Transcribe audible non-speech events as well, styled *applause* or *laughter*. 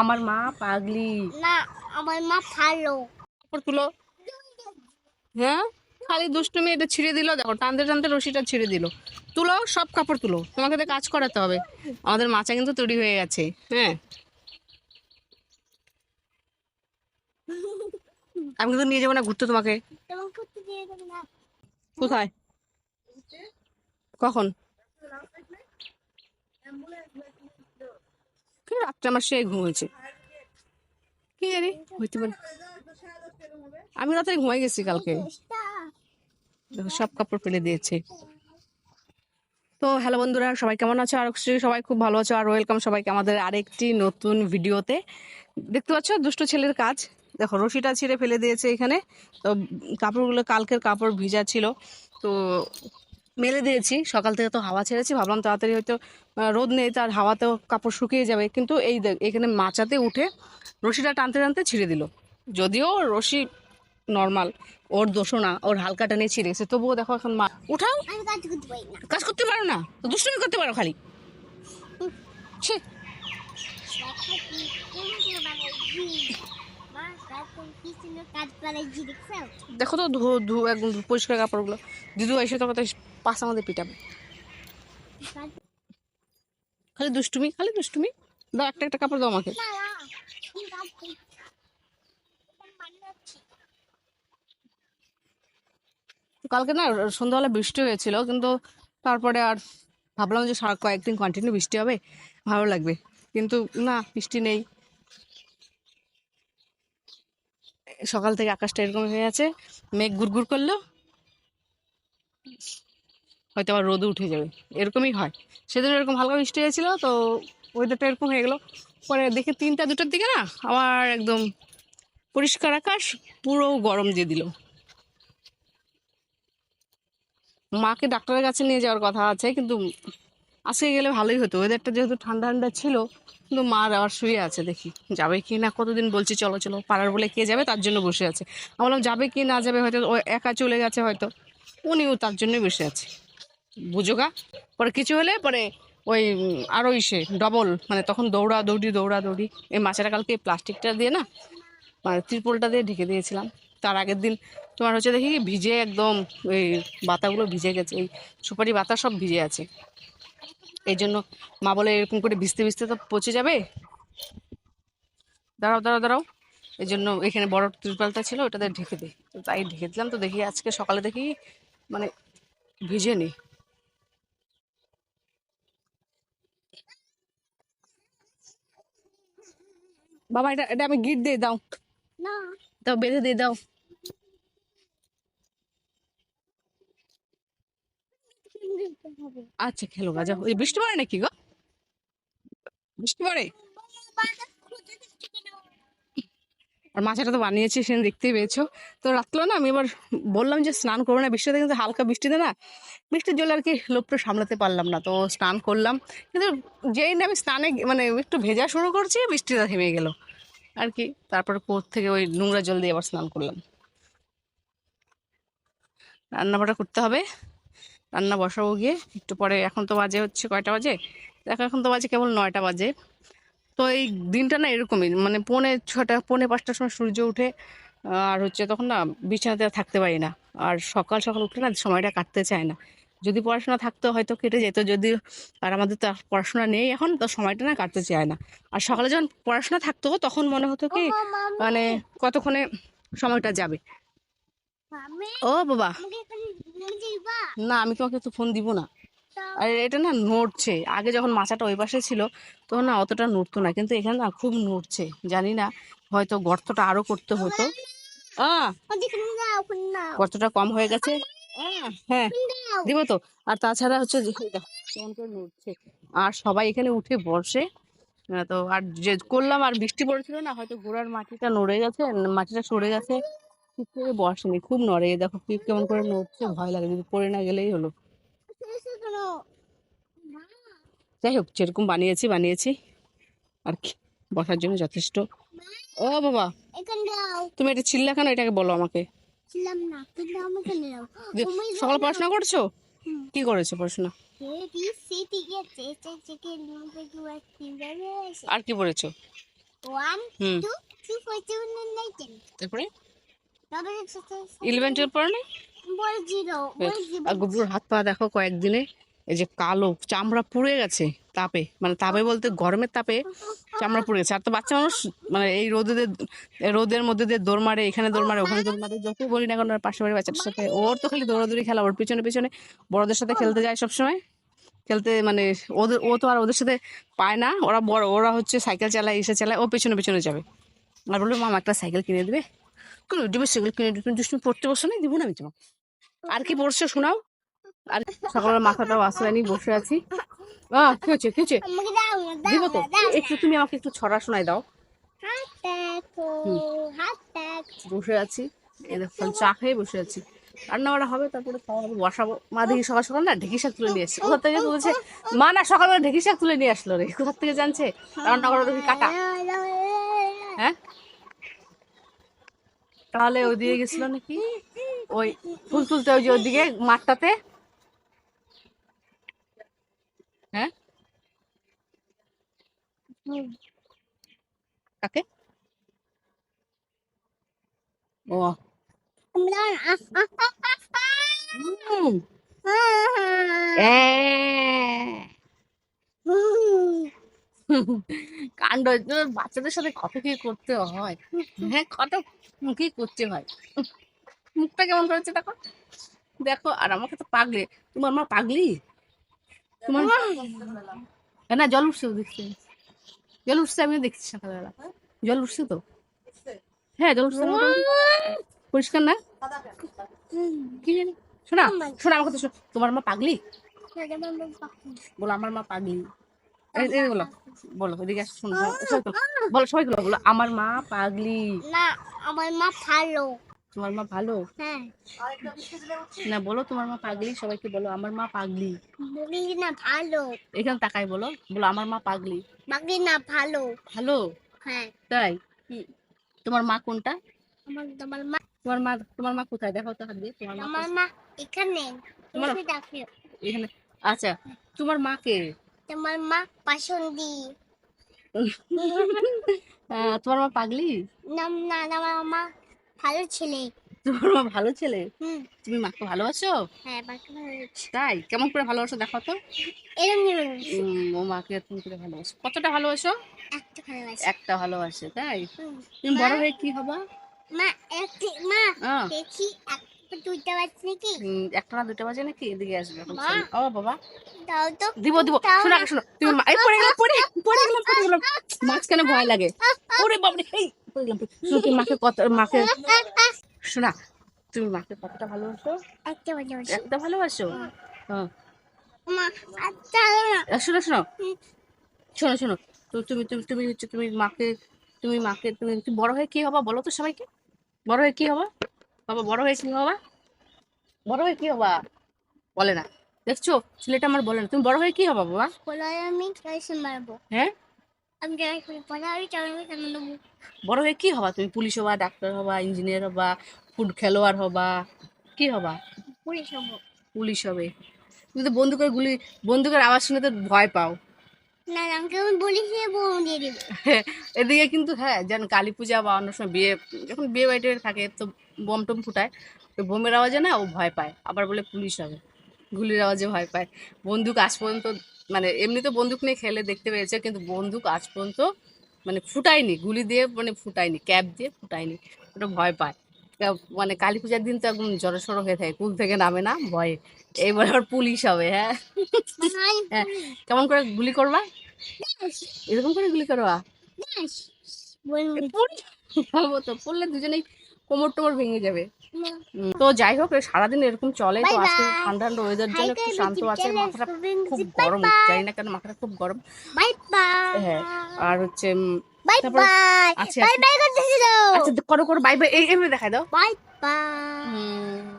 আমার মা পাগলি। না আমার মা ভালো কাপড় তুলো। হ্যাঁ? খালি দুষ্টুমি এটা ছিঁড়ে দিল দেখো টানতে টানতে রশিটা ছিঁড়ে দিল। তুলো সব কাপড় তুলো তোমাকে তো কাজ করাতে হবে। আমাদের মাচা কিন্তু তৈরি হয়ে গেছে হ্যাঁ? আমি কিন্তু নিয়ে যাব না ঘুরতে তোমাকে। কোথায়? কখন? রাত্রে আমার সে ঘুম হয়েছে কি জানি, হইতে পারে। আমি রাতে ঘুমাই গেছি কালকে। সব কাপড় ফেলে দিয়েছে। তো, হ্যালো বন্ধুরা, সবাই কেমন আছো? আর সবাই খুব ভালো আছো। আর ওয়েলকাম সবাইকে আমাদের আরেকটি নতুন ভিডিওতে। দেখতে পাচ্ছ, দুষ্ট ছেলের কাজ। দেখো, রশিটা ছিঁড়ে ফেলে দিয়েছে এখানে। তো, কাপড়গুলো কালকের কাপড় ভিজা ছিল। তো মেলে দিয়েছি। সকাল থেকে তো হাওয়া ছেড়েছি। ভাবলাম তাড়াতাড়ি হয়তো রোদ নেই তার হাওয়াতেও কাপড় শুকিয়ে যাবে। কিন্তু এই দেখ এখানে মাচাতে উঠে রশিটা টানতে টানতে ছিঁড়ে দিল। যদিও রশি নর্মাল ওর দোষও না ওর হালকা টানে ছিঁড়ে গেছে। তবুও দেখো এখন মা উঠাও। কাজ করতে পারি না। দুষ্টুমি করতে পারো খালি। দেখো তো ধু ধু একদম পরিষ্কার কাপড়গুলো। দিদু এসে তো কথা পাশে আমাদের পিটাবে। খালি দুষ্টুমি খালি দুষ্টুমি। দাও, একটা একটা কাপড় দাও আমাকে। কালকে না সন্ধ্যাবেলা বৃষ্টি হয়েছিল, কিন্তু তারপরে আর ভাবলাম যে সারা কয়েকদিন কন্টিনিউ বৃষ্টি হবে, ভালো লাগবে। কিন্তু না, বৃষ্টি নেই। সকাল থেকে আকাশটা এরকম হয়ে আছে, মেঘ গুড়গুড় করল। হয়তো আবার রোদ উঠে যাবে। এরকমই হয়। সেদিন এরকম হালকা বৃষ্টি হয়েছিল, তো ওয়েদারটা এরকম হয়ে গেলো। পরে দেখে তিনটা, দুটোর দিকে না আবার একদম পরিষ্কার আকাশ, পুরো গরম দিয়ে দিল। মাকে ডাক্তারের কাছে নিয়ে যাওয়ার কথা আছে, কিন্তু আজকে গেলে ভালোই হতো। ওয়েদারটা যেহেতু ঠান্ডা ঠান্ডা ছিল, কিন্তু মা আবার শুয়ে আছে দেখি। যাবে কি না, কতদিন বলছি, চলো চলো, পাড়ার বলে কে যাবে, তার জন্য বসে আছে। আমি বললাম, যাবে কি না, যাবে হয়তো, ও একা চলে গেছে হয়তো। উনিও তার জন্যই বসে আছে। বুঝোগা। পরে কিছু হলে পরে ওই আরও ইসে ডবল মানে তখন দৌড়া দৌড়ি দৌড়া দৌড়ি। এই মাছেরা কালকে প্লাস্টিকটা দিয়ে না মানে ত্রিপলটা দিয়ে ঢেকে দিয়েছিলাম। তার আগের দিন তোমার হচ্ছে দেখি ভিজে একদম ওই বাতাগুলো ভিজে গেছে, এই সুপারি বাতা সব ভিজে আছে। এই জন্য মা বলে এরকম করে ভিজতে ভিজতে তো পচে যাবে। দাঁড়াও দাঁড়াও দাঁড়াও। এই জন্য এখানে বড় ত্রিপালটা ছিল, ওটাতে ঢেকে দিই তাই ঢেকে দিলাম তো দেখি আজকে সকালে দেখি মানে ভিজে নেই। বাবা এটা এটা আমি গিট দিয়ে দাও না দাও বেঁধে দিয়ে দাও আচ্ছা খেলো গাজা ওই বৃষ্টি পড়ে নাকি গো বৃষ্টি পড়ে আর মাছটা তো বানিয়েছি, সেদিন দেখতেই পেয়েছ। তো রাত্রে না আমি এবার বললাম যে স্নান করব না, বৃষ্টিতে কিন্তু হালকা বৃষ্টিতে না বৃষ্টির জলে আর কি লোভটা সামলাতে পারলাম না। তো স্নান করলাম, কিন্তু যেই না আমি স্নানে মানে একটু ভেজা শুরু করছি, বৃষ্টিটা থেমে গেল আর কি। তারপরে কোর থেকে ওই নোংরা জল দিয়ে আবার স্নান করলাম। রান্নাবাটা করতে হবে, রান্না বসাবো গিয়ে। একটু পরে, এখন তো বাজে হচ্ছে কয়টা বাজে? দেখো, এখন তো বাজে কেবল নয়টা বাজে। তো এই দিনটা না এরকমই মানে পৌনে ছটা পৌনে পাঁচটার সময় সূর্য উঠে আর হচ্ছে তখন না বিছানাতে আর থাকতে পারি না। আর সকাল সকাল উঠে না সময়টা কাটতে চায় না। যদি পড়াশোনা থাকতো হয়তো কেটে যেত যদি আর আমাদের তো পড়াশোনা নেই এখন তো সময়টা না কাটতে চায় না। আর সকালে যখন পড়াশোনা থাকতো তখন মনে হতো কি মানে কতক্ষণে সময়টা যাবে। ও বাবা। না আমি তোমাকে তো ফোন দিব না। আর এটা না নড়ছে। আগে যখন মাচাটা ওই পাশে ছিল, তখন না অতটা নড়তো না। কিন্তু এখানে না খুব নড়ছে। জানি না, হয়তো গর্তটা আরও করতে হতো। গর্তটা কম হয়ে গেছে। হ্যাঁ দিব তো। আর তাছাড়া হচ্ছে নড়ছে। আর সবাই এখানে উঠে বসে। তো আর যে করলাম, আর বৃষ্টি পড়েছিল না, হয়তো ঘোড়ার মাটিটা নড়ে গেছে, মাটিটা সরে গেছে। ঠিক করে বসেনি, খুব নড়ে। দেখো কেমন করে নড়ছে, ভয় লাগে, যদি পড়ে না গেলেই হলো। যাই হোক যেরকম বানিয়েছি বানিয়েছি। আর কি বসার জন্য যথেষ্ট। ও বাবা তুমি এটা ছিল্লা কেন? এটাকে বলো আমাকে। সকাল পড়াশোনা করছ? কি করেছ পড়াশোনা? আর কি পড়েছো? তারপরে? ইলেভেন টুয়েলভ পড়ে আর গুবলুর হাত পা দেখো কয়েকদিনে। এই যে কালো চামড়া পুড়ে গেছে তাপে মানে তাপে বলতে গরমের তাপে চামড়া পুড়ে গেছে। আর তো বাচ্চা মানুষ মানে এই রোদে রোদের মধ্যে দিয়ে দৌড় মারে এখানে দৌড় মারে ওখানে দৌড় মারে যত বলি না কেন পাশে বাড়ি বাচ্চাটার সাথে ওর তো খালি দৌড়াদৌড়ি খেলা ওর পিছনে পিছনে বড়দের সাথে খেলতে যায় সবসময়। খেলতে মানে ওদের ও তো আর ওদের সাথে পায় না ওরা বড় ওরা হচ্ছে সাইকেল চালায় এসে চালায় ও পেছনে পেছনে যাবে। আর বলল মামা একটা সাইকেল কিনে দেবে। কেন দিবে সাইকেল কিনে তুমি দুষ্টুমি পড়তে বসো না দিব না আমি তোমাকে। আর কি পড়ছো শোনাও। আর সকালের মাথাটাও আসলানি বসে আছি। আহ কি হচ্ছে কি হচ্ছে? দিব তো? একটু তুমি আমাকে একটু ছড়া শোনাই দাও। বসে আছি। দেখো চা খেয়ে বসে আছি। রান্না বান্না হবে তারপরে খাওয়া বসাবো। মা দেখি সকাল সকাল না ঢেকি শাক তুলে নিয়ে এসছে। কোথা থেকে তুলেছে? মা না সকালবেলা ঢেকি শাক তুলে নিয়ে আসলো রে। কোথা থেকে জানছে? রান্না করা দেখি কাটা হ্যাঁ? তাহলে ওই দিকে গেছিল নাকি? ওই ফুল তুলতে ওই যে ওইদিকে মাঠটাতে? হ্যাঁ? কাকে? ও। আমরা হুম কাণ্ড বাচ্চাদের সাথে কত কি করতে হয়? হ্যাঁ কত কি করতে হয়? মুখটা কেমন করেছে দেখো? দেখো আর আমাকে তো পাগলে। তোমার মা পাগলি? তোমার হ্যাঁ, না জল উঠছে দেখছি। জল উঠছে আমি দেখছি সকালবেলা। জল উঠছে তো? হ্যাঁ জল উঠছে পরিষ্কার না? কি জানি? শোনা শোনা আমার কথা শোনো। তোমার মা পাগলি। বলো আমার মা পাগলি? বলো এদিকে শোনো বলো। বলো আমার মা পাগলি। না আমার মা ভালো। তোমার মা ভালো? হ্যাঁ। না বলো তোমার মা পাগলি সবাইকে বলো আমার মা পাগলি। না ভালো। এখানে তাকাই বলো বলো আমার মা পাগলি। বাকি না ভালো। ভালো? হ্যাঁ। তাই? তোমার মা কোনটা? আমার তোমার মা তোমার মা তোমার মা কোথায়? দেখো তো হাত দিয়ে তোমার মা মা এখানে। তোমার- এখানে আচ্ছা তোমার মাকে তোমার মা পাসন্দি *laughs* তোমার মা পাগলি? না না, আমার মা ভালো ছেলে। তোমার মা ভালো ছেলে? তুমি মাকে ভালোবাসো? হ্যাঁ বাকি ভালো ছেলে। তাই? কেমন করে ভালোবাসো দেখো তো। এরম ও মাকে তুমি করে ভালোবাসো। কতটা ভালোবাসো? একটা ভালোবাসি। একটা ভালোবাসে তাই? তুমি বড় হয়ে কি হবা? মা একটি মা দেখি একটা দুইটা বাচ্চা নাকি? একটা না দুটা বাজে নাকি? এদিকে আসবে শোনো। ও বাবা। দাও তো। দিব দিব। তাও শোনো শোনো। তুমি এই পড়ে গেলাম পড়ে পড়ে গেলাম পড়ে গেলাম। মাঝখানে ভয় লাগে? ওরে বাবরে এই পড়ে গেলাম শোনো, তুমি মাকে কত মাকে শোনা তুমি মাকে কতটা ভালোবাসো? একটা ভালোবাসি। একটা ভালোবাসো? হ্যাঁ মা না আর শোনো শোনো। শোনো শোনো। তুমি তুমি তুমি হচ্ছে তুমি মাকে তুমি মাকে তুমি বড় হয়ে কি হবা বলো তো সবাইকে? বড় হয়ে কি হবা? বাবা বড় হয়ে কি হবা বড় হয়ে কি হবা? বলে না। দেখছ? ছেলেটা আমার বলে না। তুমি বড় হয়ে কি হবা বাবা? বলে আমি ক্লাসে মারবো। হ্যাঁ? আমি নেব বড় হয়ে কি হবা? তুমি পুলিশ হবা ডাক্তার হবা ইঞ্জিনিয়ার হবা ফুড খেলোয়াড় হবা কি হবা? পুলিশ হব। পুলিশ হবে। তুমি তো বন্দুকের গুলি বন্দুকের আওয়াজ শুনে তো ভয় পাও। না আমাকে আমি বলি, সে বোম দিয়ে *laughs* এদিকে কিন্তু হ্যাঁ যেন কালী পূজা বা অন্য সময় বিয়ে, যখন বিয়ে বাড়িতে থাকে, তো বম টম ফুটায় বোমের আওয়াজে না ও ভয় পায়। আবার বলে পুলিশ হবে, গুলির আওয়াজে ভয় পায়। বন্দুক আজ পর্যন্ত মানে এমনি তো বন্দুক নিয়ে খেলে দেখতে পেয়েছে, কিন্তু বন্দুক আজ পর্যন্ত মানে ফুটায়নি, গুলি দিয়ে মানে ফুটায়নি, ক্যাপ দিয়ে ফুটায়নি, ওটা ভয় পায়। মানে কালী পূজার দিন তো একদম জড়সড় হয়ে থাকে কুল থেকে নামে না ভয়ে। এইবার আবার পুলিশ হবে হ্যাঁ। হ্যাঁ কেমন করে গুলি করবা? এরকম করে গুলি করবা? খাব তো পড়লে দুজনেই কোমর টোমর ভেঙে যাবে। তো যাই হোক সারাদিন এরকম চলে তো আজকে ঠান্ডা ঠান্ডা ওয়েদার জন্য একটু শান্ত আছে মাথাটা খুব গরম জানি না কেন মাথাটা খুব গরম। হ্যাঁ আর হচ্ছে বাই বাই বাই বাই করতেছি দাও আচ্ছা করো করো বাই বাই এই এইভাবে দেখাই দাও। Bye bye